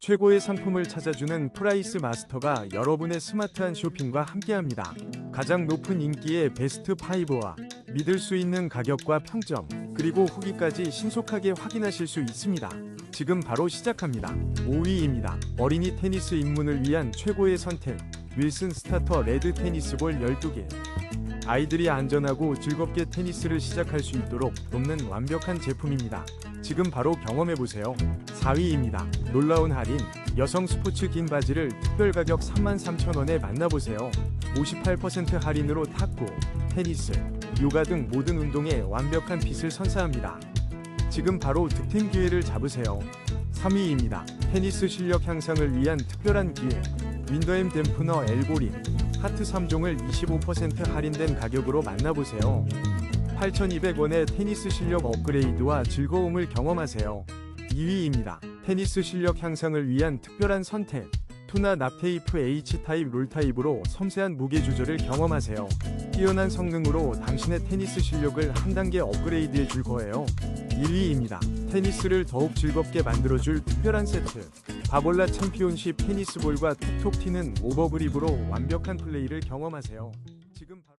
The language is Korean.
최고의 상품을 찾아주는 프라이스 마스터가 여러분의 스마트한 쇼핑과 함께합니다. 가장 높은 인기의 베스트 5와 믿을 수 있는 가격과 평점, 그리고 후기까지 신속하게 확인하실 수 있습니다. 지금 바로 시작합니다. 5위입니다. 어린이 테니스 입문을 위한 최고의 선택. 윌슨 스타터 레드 테니스볼 12개. 아이들이 안전하고 즐겁게 테니스를 시작할 수 있도록 돕는 완벽한 제품입니다. 지금 바로 경험해보세요. 4위입니다. 놀라운 할인. 여성 스포츠 긴 바지를 특별 가격 33,000원에 만나보세요. 58% 할인으로 탁구, 테니스, 요가 등 모든 운동에 완벽한 핏을 선사합니다. 지금 바로 득템 기회를 잡으세요. 3위입니다. 테니스 실력 향상을 위한 특별한 기회. 윈더햄 댐프너 엘고린 하트 3종을 25% 할인된 가격으로 만나보세요. 8,200원의 테니스 실력 업그레이드와 즐거움을 경험하세요. 2위입니다. 테니스 실력 향상을 위한 특별한 선택. 투나 납테이프 H타입 롤타입으로 섬세한 무게 조절을 경험하세요. 뛰어난 성능으로 당신의 테니스 실력을 한 단계 업그레이드해 줄 거예요. 1위입니다. 테니스를 더욱 즐겁게 만들어줄 특별한 세트. 바볼라 챔피온십 테니스볼과 톡톡 튀는 오버브립으로 완벽한 플레이를 경험하세요. 지금 바...